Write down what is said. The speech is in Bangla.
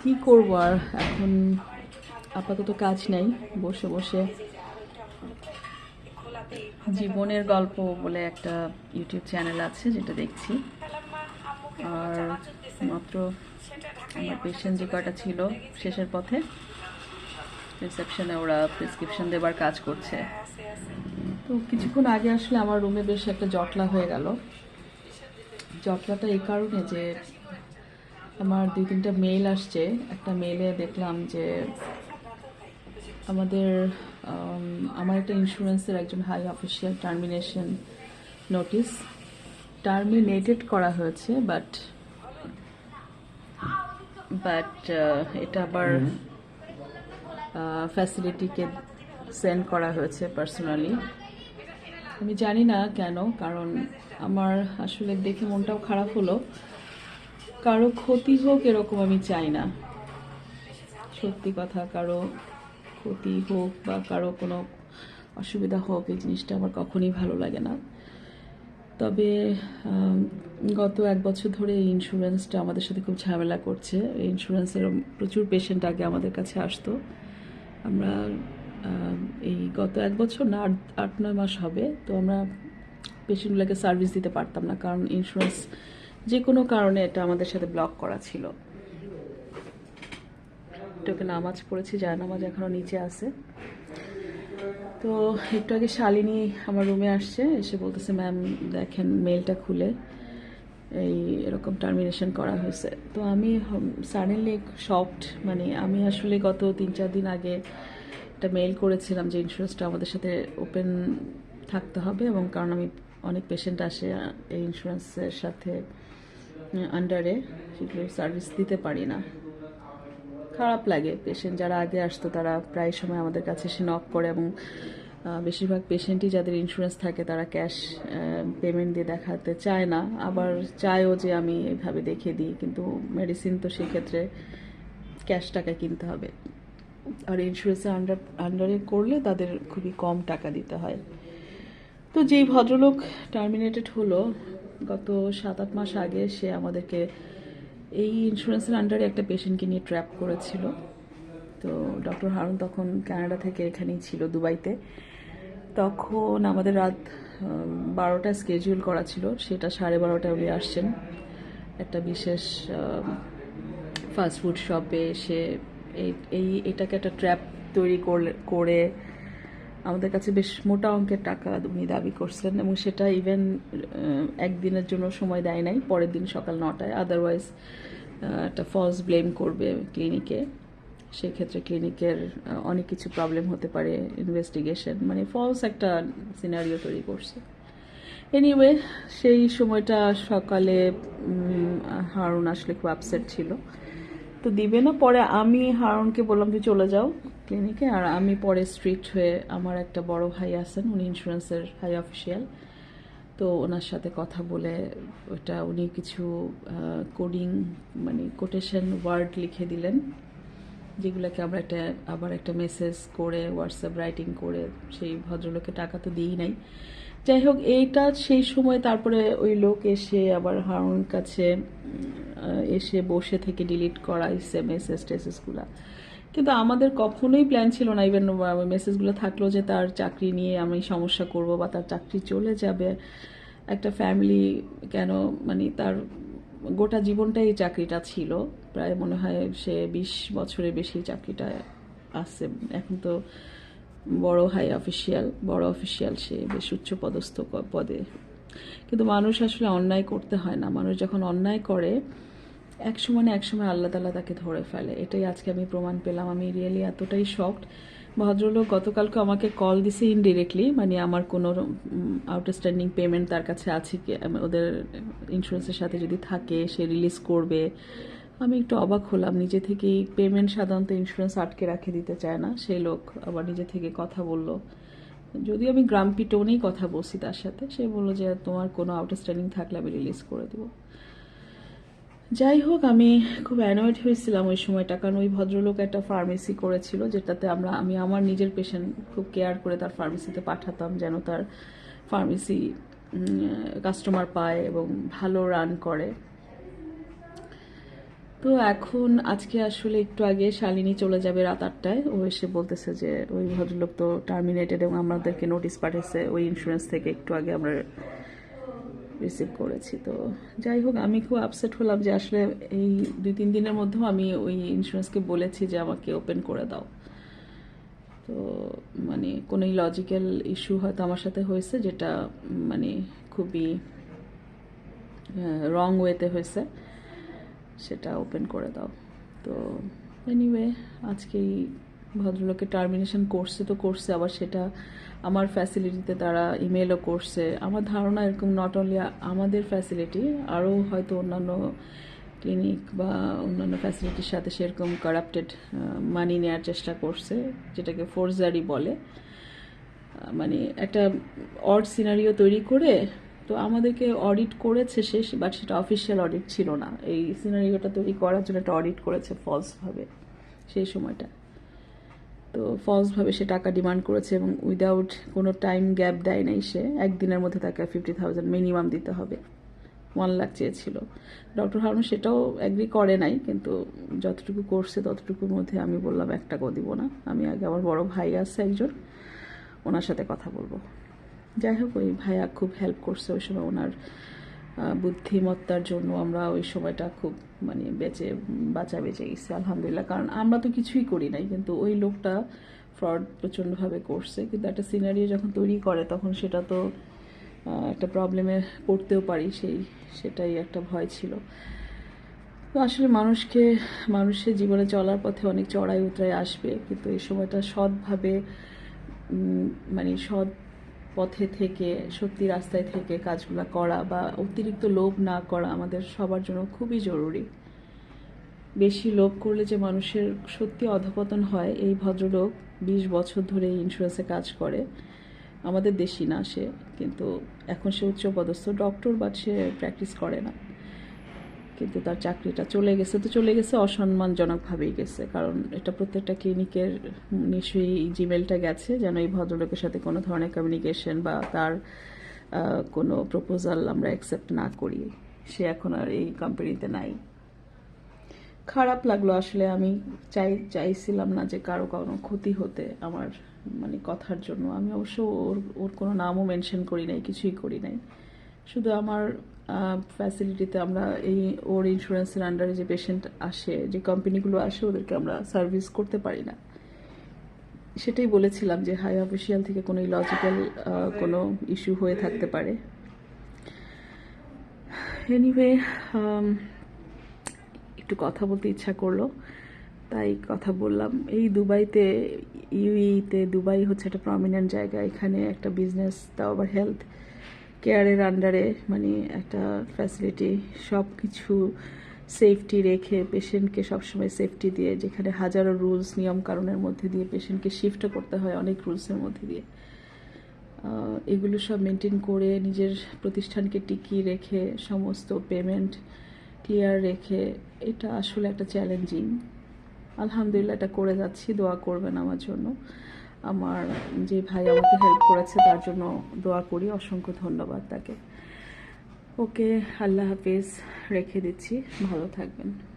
কি করব আর? এখন আপাতত কাজ নেই, বসে বসে জীবনের গল্প বলে একটা ইউটিউব চ্যানেল আছে যেটা দেখছি। আর মাত্র আমার পেশেন্ট যে কয়টা ছিল শেষের পথে রিসেপশনে ওরা প্রেসক্রিপশন দেবার কাজ করছে। তো কিছুক্ষণ আগে আসলে আমার রুমে বেশ একটা জটলা হয়ে গেল। জটলাটা এই কারণে যে আমার দুই তিনটা মেইল আসছে। একটা মেইলে দেখলাম যে আমাদের আমার একটা ইন্স্যুরেন্সের একজন high official termination notice terminated করা হয়েছে বাট বাট এটা আবার ফ্যাসিলিটিকে সেন্ড করা হয়েছে পার্সোনালি আমি জানি না কেন কারণ আমার আসলে দেখে মনটাও খারাপ হলো। কারও ক্ষতি হোক এরকম আমি চাই না। সত্যি কথা, কারও ক্ষতি হোক বা কারও কোনো অসুবিধা হোক, এই জিনিসটা আমার কখনই ভালো লাগে না। তবে গত এক বছর ধরে এই ইন্স্যুরেন্সটা আমাদের সাথে খুব ঝামেলা করছে। এই ইন্স্যুরেন্সের প্রচুর পেশেন্ট আগে আমাদের কাছে আসতো। আমরা এই গত এক বছর না, আট আট, নয় মাস হবে, তো আমরা পেশেন্টগুলোকে সার্ভিস দিতে পারতাম না। কারণ ইন্স্যুরেন্স যে কোনো কারণে এটা আমাদের সাথে ব্লক করা ছিল। এটাকে নামাজ পড়েছি যায় নামাজ এখনও নিচে আছে। তো একটু আগে শালিনী আমার রুমে আসছে, এসে বলতেছে ম্যাম দেখেন মেলটা খুলে। এই এরকম টার্মিনেশন করা হয়েছে। তো আমি সাডেনলি শকড মানে আমি আসলে গত তিন চার দিন আগে একটা মেল করেছিলাম যে ইন্স্যুরেন্সটা আমাদের সাথে ওপেন থাকতে হবে এবং কারণ আমি অনেক পেশেন্ট আসে, এই ইন্স্যুরেন্সের সাথে আন্ডারে সেগুলো সার্ভিস দিতে পারি না। খারাপ লাগে পেশেন্ট যারা আগে আসতো, তারা প্রায় সময় আমাদের কাছে এসে নক করে এবং বেশিরভাগ পেশেন্টই যাদের ইন্স্যুরেন্স থাকে, তারা ক্যাশ পেমেন্ট দিয়ে দেখাতে চায় না। আবার চায়ও যে আমি এইভাবে দেখিয়ে দিই, কিন্তু মেডিসিন তো সেক্ষেত্রে ক্যাশ টাকা কিনতে হবে। আর ইন্স্যুরেন্সের আন্ডার আন্ডারে করলে তাদের খুবই কম টাকা দিতে হয়। তো যেই ভদ্রলোক টার্মিনেটেড হলো, গত সাত আট মাস আগে সে আমাদেরকে এই ইন্স্যুরেন্সের আন্ডারে একটা পেশেন্টকে নিয়ে ট্র্যাপ করেছিল। তো ডক্টর হারুন তখন কানাডা থেকে এখানেই ছিল, দুবাইতে। তখন আমাদের রাত বারোটা স্কেজিউল করা ছিল, সেটা সাড়ে বারোটায় উনি আসছেন। একটা বিশেষ ফাস্টফুড শপে এসে এই এটাকে একটা ট্র্যাপ তৈরি করে আমাদের কাছে বেশ মোটা অঙ্কের টাকা উনি দাবি করছেন এবং সেটা ইভেন একদিনের জন্য সময় দেয় নাই, পরের দিন সকাল নটায়। আদারওয়াইজ একটা ফলস ব্লেম করবে ক্লিনিকে সেক্ষেত্রে ক্লিনিকের অনেক কিছু প্রবলেম হতে পারে ইনভেস্টিগেশন মানে ফলস একটা সিনারিও তৈরি করছে। এনিওয়ে সেই সময়টা সকালে হারুন আসলে খুব আপসেট ছিল। তো দিবে না। পরে আমি হারুনকে বললাম যে চলে যাও ক্লিনিকে আর আমি পরে স্ট্রিক্ট হয়ে আমার একটা বড় ভাই আছেন, উনি ইন্স্যুরেন্সের হাই অফিসিয়াল তো ওনার সাথে কথা বলে ওটা উনি কিছু কোডিং মানে কোটেশন ওয়ার্ড লিখে দিলেন, যেগুলোকে আমরা একটা, আবার একটা মেসেজ করে হোয়াটসঅ্যাপ রাইটিং করে, সেই ভদ্রলোকে টাকা তো দিই নাই। যাই হোক, এইটা সেই সময় তারপরে ওই লোক এসে আবার হারুন কাছে এসে বসে থেকে ডিলিট করা মেসেজ টেসেসগুলো কিন্তু আমাদের কখনোই প্ল্যান ছিল না ইভেন মেসেজগুলো থাকল যে তার চাকরি নিয়ে আমি সমস্যা করব বা তার চাকরি চলে যাবে। একটা ফ্যামিলি কেন মানে তার গোটা জীবনটাই এই চাকরিটা ছিল। প্রায় মনে হয় সে বিশ বছরের বেশি চাকরিটা আছে। এখন তো বড় হাই অফিসিয়াল বড় অফিসিয়াল সে বেশ উচ্চ পদস্থ পদে। কিন্তু মানুষ আসলে অন্যায় করতে হয় না। মানুষ যখন অন্যায় করে, এক সময় না এক সময় আল্লাহ তালা তাকে ধরে ফেলে। এটাই আজকে আমি প্রমাণ পেলাম। আমি রিয়েলি এতটাই শকড ভদ্রলোক গতকালকে আমাকে কল দিছে ইনডিরেক্টলি মানে আমার কোনো আউটস্ট্যান্ডিং পেমেন্ট তার কাছে আছে কি? ওদের ইন্স্যুরেন্সের সাথে যদি থাকে, সে রিলিজ করবে। আমি একটু অবাক হলাম। নিজে থেকেই পেমেন্ট সাধারণত ইন্স্যুরেন্স আটকে রাখে দিতে চায় না। সেই লোক আবার নিজে থেকে কথা বলল। যদি আমি গ্রাম্পি টোনেই কথা বলছি তার সাথে, সে বলল যে, তোমার কোনো আউটস্ট্যান্ডিং থাকলে আমি রিলিজ করে দেবো। যাই হোক, আমি খুব অ্যানয়েড হয়েছিলাম ওই সময়টা, কারণ ওই ভদ্রলোক একটা ফার্মেসি করেছিল, যেটাতে আমরা, আমি আমার নিজের পেশেন্ট খুব কেয়ার করে তার ফার্মেসিতে পাঠাতাম, যেন তার ফার্মেসি কাস্টমার পায় এবং ভালো রান করে। তো এখন আজকে আসলে একটু আগে শালিনী চলে যাবে রাত আটটায়। ও এসে বলতেছে যে ওই ভদ্রলোক তো টার্মিনেটেড এবং আমাদেরকে নোটিশ পাঠিয়েছে ওই ইন্স্যুরেন্স থেকে একটু আগে আমরা রিসিভ করেছি। তো যাই হোক, আমি খুব আপসেট হলাম যে আসলে এই দুই, তিন দিনের মধ্যেও আমি ওই ইন্স্যুরেন্সকে বলেছি যে আমাকে ওপেন করে দাও। তো মানে কোনো লজিক্যাল ইস্যু হয়তো আমার সাথে হয়েছে, যেটা মানে খুবই রং ওয়েতে হয়েছে। সেটা ওপেন করে দাও। তো এনিওয়ে আজকে এই ভদ্রলোকে টার্মিনেশন করছে তো করছে, আবার সেটা আমার ফ্যাসিলিটিতে তারা ইমেলও করছে। আমার ধারণা এরকম নট অনলি আমাদের ফ্যাসিলিটি আরও হয়তো অন্যান্য ক্লিনিক বা অন্যান্য ফ্যাসিলিটির সাথে সেরকম কারাপ্টেড মানি নেওয়ার চেষ্টা করছে, যেটাকে ফোর্জারি বলে। মানে একটা অড সিনারিও তৈরি করে তো আমাদেরকে অডিট করেছে শেষ বাট সেটা অফিসিয়াল অডিট ছিল না। এই সিনারিওটা তৈরি করার জন্য একটা অডিট করেছে ফলসভাবে সেই সময়টা। তো ফলসভাবে সে টাকা ডিমান্ড করেছে এবং উইদাউট কোনো টাইম গ্যাপ দেয় নাই সে, একদিনের মধ্যে তাকে ফিফটি থাউজেন্ড মিনিমাম দিতে হবে। ওয়ান লাখ চেয়েছিল। ডক্টর হারুন সেটাও অ্যাগ্রি করে নাই, কিন্তু যতটুকু করছে ততটুকুর মধ্যে আমি বললাম এক টাকাও দিব না। আমি আগে আমার বড় ভাই আছে একজন, ওনার সাথে কথা বলব। যাই হোক, ওই ভাইয়া খুব হেল্প করছে ওই সময় ওনার বুদ্ধিমত্তার জন্য আমরা ওই সময়টা খুব মানে বেঁচে, বাঁচা বেঁচে গেছি, আলহামদুলিল্লাহ। কারণ আমরা তো কিছুই করি নাই, কিন্তু ওই লোকটা ফ্রড প্রচণ্ডভাবে করছে। কিন্তু একটা সিনারিও যখন তৈরি করে, তখন সেটা তো একটা প্রবলেমে পড়তেও পারি, সেই, সেটাই একটা ভয় ছিল। তো আসলে মানুষকে, মানুষের জীবনে চলার পথে অনেক চড়াই উতরাই আসবে, কিন্তু এই সময়টা সৎভাবে মানে সৎ পথে থেকে, সত্যি রাস্তায় থেকে কাজগুলো করা বা অতিরিক্ত লোভ না করা আমাদের সবার জন্য খুবই জরুরি। বেশি লোভ করলে যে মানুষের সত্যি অধপতন হয়, এই ভদ্রলোক বিশ বছর ধরে ইন্স্যুরেন্সে কাজ করে। আমাদের দেশি না সে, কিন্তু এখন সে উচ্চপদস্থ ডক্টর বা সে প্র্যাকটিস করে না। কিন্তু তার চাকরিটা চলে গেছে, তো চলে গেছে অসম্মানজনকভাবেই গেছে। কারণ এটা প্রত্যেকটা ক্লিনিকের নিশ্চয়ই জিমেলটা গেছে যেন এই ভদ্রলোকের সাথে কোনো ধরনের কমিউনিকেশন বা তার কোনো প্রপোজাল আমরা অ্যাকসেপ্ট না করি। সে এখন আর এই কোম্পানিতে নাই। খারাপ লাগল আসলে আমি চাই, চাইছিলাম না যে কারও কারও ক্ষতি হতে আমার মানে কথার জন্য। আমি অবশ্য ওর ওর কোনো নামও মেনশন করি নাই, কিছুই করি নাই। শুধু আমার ফ্যাসিলিটিতে আমরা এই, ওর ইন্স্যুরেন্সের আন্ডারে যে পেশেন্ট আসে, যে কোম্পানিগুলো আসে, ওদেরকে আমরা সার্ভিস করতে পারি না। সেটাই বলেছিলাম যে হাই অফিসিয়াল থেকে কোনো লজিক্যাল কোনো ইস্যু হয়ে থাকতে পারে। এনিওয়ে একটু কথা বলতে ইচ্ছা করল। তাই কথা বললাম। এই দুবাইতে ইউইতে দুবাই হচ্ছে একটা প্রমিনেন্ট জায়গা। এখানে একটা বিজনেস তাও আবার হেলথ কেয়ারের আন্ডারে মানে একটা ফ্যাসিলিটি সব কিছু সেফটি রেখে পেশেন্টকে সবসময় সেফটি দিয়ে, যেখানে হাজারো রুলস নিয়ম কারণের মধ্যে দিয়ে পেশেন্টকে শিফটও করতে হয় অনেক রুলসের মধ্যে দিয়ে। এগুলো সব মেনটেন করে নিজের প্রতিষ্ঠানকে টিকিয়ে রেখে, সমস্ত পেমেন্ট ক্লিয়ার রেখে, এটা আসলে একটা চ্যালেঞ্জিং আলহামদুলিল্লাহ এটা করে যাচ্ছি, দোয়া করবেন আমার জন্য। আমার যে ভাই আমাকে হেল্প করেছে, তার জন্য দোয়া করি, অসংখ্য ধন্যবাদ তাকে। ওকে, আল্লাহ হাফিজ, রেখে দিচ্ছি। ভালো থাকবেন।